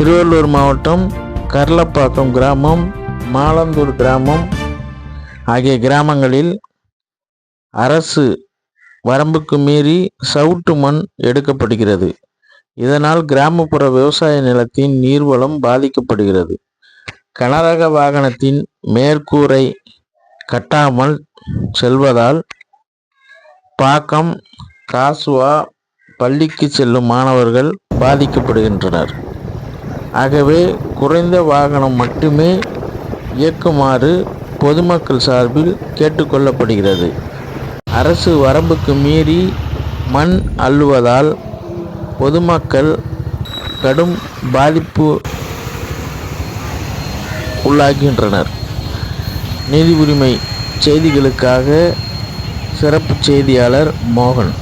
திருவள்ளூர் மாவட்டம் கர்லப்பாக்கம் கிராமம் மாலந்தூர் கிராமம் ஆகிய கிராமங்களில் அரசு வரம்புக்கு மீறி சவுட்டு மண் எடுக்கப்படுகிறது. இதனால் கிராமப்புற விவசாய நிலத்தின் நீர்வளம் பாதிக்கப்படுகிறது. கனரக வாகனத்தின் மேற்கூரை கட்டாமல் செல்வதால் பாக்கம் காசுவா பள்ளிக்கு செல்லும் மாணவர்கள் பாதிக்கப்படுகின்றனர். ஆகவே குறைந்த வாகனம் மட்டுமே இயக்குமாறு பொதுமக்கள் சார்பில் கேட்டுக்கொள்ளப்படுகிறது. அரசு வரம்புக்கு மீறி மண் அள்ளுவதால் பொதுமக்கள் கடும் பாதிப்பு உள்ளாகின்றனர். நீதி உரிமை செய்திகளுக்காக சிறப்பு செய்தியாளர் மோகன்.